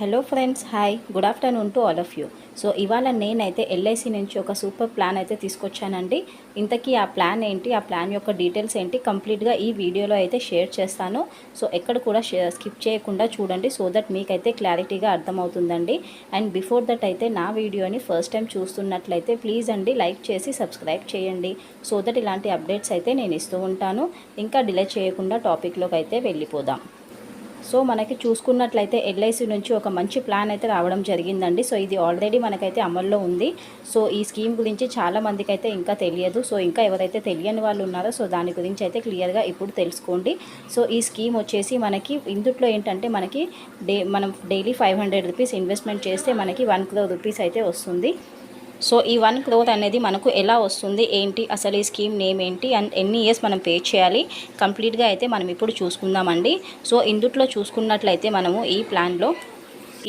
Hello friends hi good afternoon to all of you so ఇవాళ నేనైతే LIC నుంచి ఒక సూపర్ ప్లాన్ అయితే తీసుకొచ్చానండి. ఇంతకీ ఆ ప్లాన్ ఏంటి ఆ ప్లాన్ యొక్క డీటెయిల్స్ ఏంటి కంప్లీట్గా ఈ వీడియోలో అయితే షేర్ చేస్తాను. సో ఎక్కడ కూడా స్కిప్ చేయకుండా చూడండి సో దట్ మీకైతే క్లారిటీగా అర్థమవుతుందండి. అండ్ బిఫోర్ దట్ అయితే నా వీడియోని ఫస్ట్ టైం చూస్తున్నట్లయితే ప్లీజ్ అండి లైక్ చేసి సబ్స్క్రైబ్ చేయండి. సో దట్ ఇలాంటి అప్డేట్స్ అయితే నేను ఇస్తూ ఉంటాను. ఇంకా డిలే చేయకుండా టాపిక్లోకి అయితే వెళ్ళిపోదాం. సో మనకి చూసుకున్నట్లయితే ఎల్ఐసి నుంచి ఒక మంచి ప్లాన్ అయితే రావడం జరిగిందండి. సో ఇది ఆల్రెడీ మనకైతే అమల్లో ఉంది. సో ఈ స్కీమ్ గురించి చాలా మందికి అయితే ఇంకా తెలియదు. సో ఇంకా ఎవరైతే తెలియని వాళ్ళు ఉన్నారో సో దాని గురించి అయితే క్లియర్గా ఇప్పుడు తెలుసుకోండి. సో ఈ స్కీమ్ వచ్చేసి మనకి ఇందుట్లో ఏంటంటే మనకి డే మనం daily five hundred rupees investment చేస్తే మనకి వన్ క్రోర్ రూపీస్ అయితే వస్తుంది. సో ఈ వన్ క్రోర్ అనేది మనకు ఎలా వస్తుంది ఏంటి అసలు ఈ స్కీమ్ నేమ్ ఏంటి అండ్ ఎన్ని ఇయర్స్ మనం పే చేయాలి కంప్లీట్గా అయితే మనం ఇప్పుడు చూసుకుందామండి. సో ఇందుట్లో చూసుకున్నట్లయితే మనము ఈ ప్లాన్లో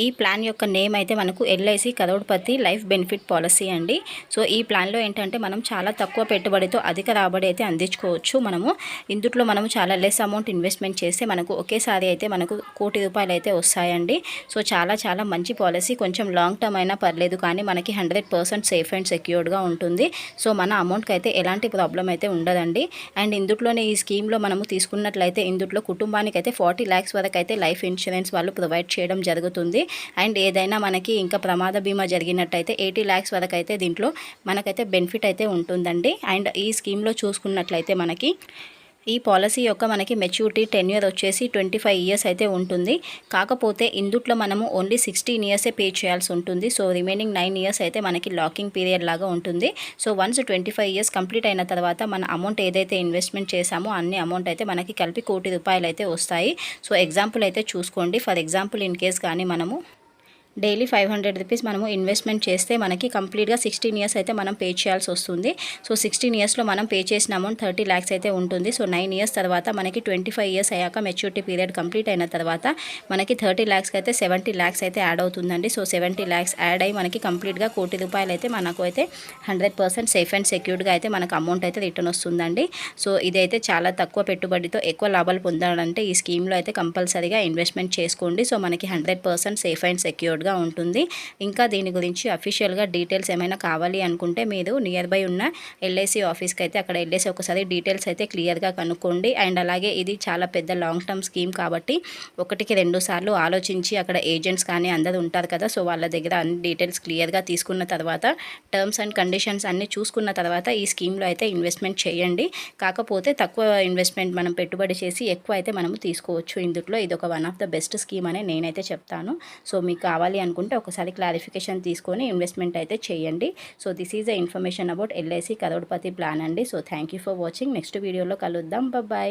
ఈ ప్లాన్ యొక్క నేమ్ అయితే మనకు LIC Crorepati life benefit policy అండి. సో ఈ ప్లాన్లో ఏంటంటే మనం చాలా తక్కువ పెట్టుబడితో అధిక రాబడి అయితే అందించుకోవచ్చు. మనము ఇందుట్లో మనము చాలా లెస్ అమౌంట్ ఇన్వెస్ట్మెంట్ చేస్తే మనకు ఒకేసారి అయితే మనకు కోటి రూపాయలు అయితే వస్తాయండి. సో చాలా చాలా మంచి పాలసీ. కొంచెం లాంగ్ టర్మ్ అయినా పర్లేదు కానీ మనకి హండ్రెడ్ పర్సెంట్ సేఫ్ అండ్ సెక్యూర్డ్గా ఉంటుంది. సో మన అమౌంట్కి అయితే ఎలాంటి ప్రాబ్లం అయితే ఉండదండి. అండ్ ఇందుట్లోనే ఈ స్కీమ్లో మనము తీసుకున్నట్లయితే ఇందుట్లో కుటుంబానికి అయితే ఫార్టీ ల్యాక్స్ వరకు అయితే లైఫ్ ఇన్సూరెన్స్ వాళ్ళు ప్రొవైడ్ చేయడం జరుగుతుంది. అండ్ ఏదైనా మనకి ఇంకా ప్రమాద బీమా జరిగినట్టయితే ఎయిటీ ల్యాక్స్ వరకు అయితే దీంట్లో మనకైతే బెనిఫిట్ అయితే ఉంటుందండి. అండ్ ఈ స్కీమ్లో చూసుకున్నట్లయితే మనకి ఈ పాలసీ యొక్క మనకి మెచ్యూరిటీ టెన్ ఇయర్ వచ్చేసి ట్వంటీ ఫైవ్ ఇయర్స్ అయితే ఉంటుంది. కాకపోతే ఇందుట్లో మనము ఓన్లీ సిక్స్టీన్ ఇయర్సే పే చేయాల్సి ఉంటుంది. సో రిమైనింగ్ నైన్ ఇయర్స్ అయితే మనకి లాకింగ్ పీరియడ్ లాగా ఉంటుంది. So once twenty five years complete అయిన తర్వాత మన అమౌంట్ ఏదైతే ఇన్వెస్ట్మెంట్ చేసామో అన్ని అమౌంట్ అయితే మనకి కలిపి కోటి రూపాయలు అయితే వస్తాయి. సో ఎగ్జాంపుల్ అయితే చూసుకోండి. ఫర్ ఎగ్జాంపుల్ ఇన్ కేస్ కానీ మనము డైలీ ఫైవ్ హండ్రెడ్ రూపీస్ మనము ఇన్వెస్ట్మెంట్ చేస్తే మనకి కంప్లీట్గా సిక్స్టీన్ ఇయర్స్ అయితే మనం పే చేయాల్సి వస్తుంది. సో సిక్స్టీన్ ఇయర్స్లో మనం పే చేసిన అమౌంట్ థర్టీ ల్యాక్స్ అయితే ఉంటుంది. సో నైన్ ఇయర్స్ తర్వాత మనకి ట్వంటీ ఫైవ్ ఇయర్స్ అయ్యాక మెచ్యూరిటీ పీరియడ్ కంప్లీట్ అయిన తర్వాత మనకి థర్టీ ల్యాక్స్కి అయితే సెవెంటీ ల్యాక్స్ అయితే యాడ్ అవుతుందండి. సో సెవెంటీ ల్యాక్స్ యాడ్ అయ్యి మనకి కంప్లీట్గా కోటి రూపాయలు అయితే మనకు అయితే హండ్రెడ్ పర్సెంట్ సేఫ్ అండ్ సెక్యూర్డ్గా అయితే మనకు అమౌంట్ అయితే రిటర్న్ వస్తుందండి. సో ఇదైతే చాలా తక్కువ పెట్టుబడితో ఎక్కువ లాభాలు పొందాలంటే ఈ స్కీమ్లో అయితే కంపల్సరీగా ఇన్వెస్ట్మెంట్ చేసుకోండి. సో మనకి hundred percent safe and secured గా ఉంటుంది. ఇంకా దీని గురించి అఫీషియల్గా డీటెయిల్స్ ఏమైనా కావాలి అనుకుంటే మీరు నియర్ బై ఉన్న ఎల్ఐసి ఆఫీస్కి అయితే అక్కడ వెళ్ళేసి ఒకసారి డీటెయిల్స్ అయితే క్లియర్గా కనుక్కోండి. అండ్ అలాగే ఇది చాలా పెద్ద లాంగ్ టర్మ్ స్కీమ్ కాబట్టి ఒకటికి రెండు సార్లు ఆలోచించి అక్కడ ఏజెంట్స్ కానీ అందరూ ఉంటారు కదా సో వాళ్ళ దగ్గర అన్ని డీటెయిల్స్ క్లియర్గా తీసుకున్న తర్వాత టర్మ్స్ అండ్ కండిషన్స్ అన్నీ చూసుకున్న తర్వాత ఈ స్కీమ్లో అయితే ఇన్వెస్ట్మెంట్ చేయండి. కాకపోతే తక్కువ ఇన్వెస్ట్మెంట్ మనం పెట్టుబడి చేసి ఎక్కువ అయితే మనము తీసుకోవచ్చు. ఇందులో ఇది ఒక one of the best scheme అనే నేనైతే చెప్తాను. సో మీకు కావాలి అనుకుంటే ఒకసారి క్లారిఫికేషన్ తీసుకొని ఇన్వెస్ట్మెంట్ అయితే చేయండి. So this is a information about LIC Crorepati plan అండి. So thank for watching next వీడియోలో కలుద్దాం. బాయ్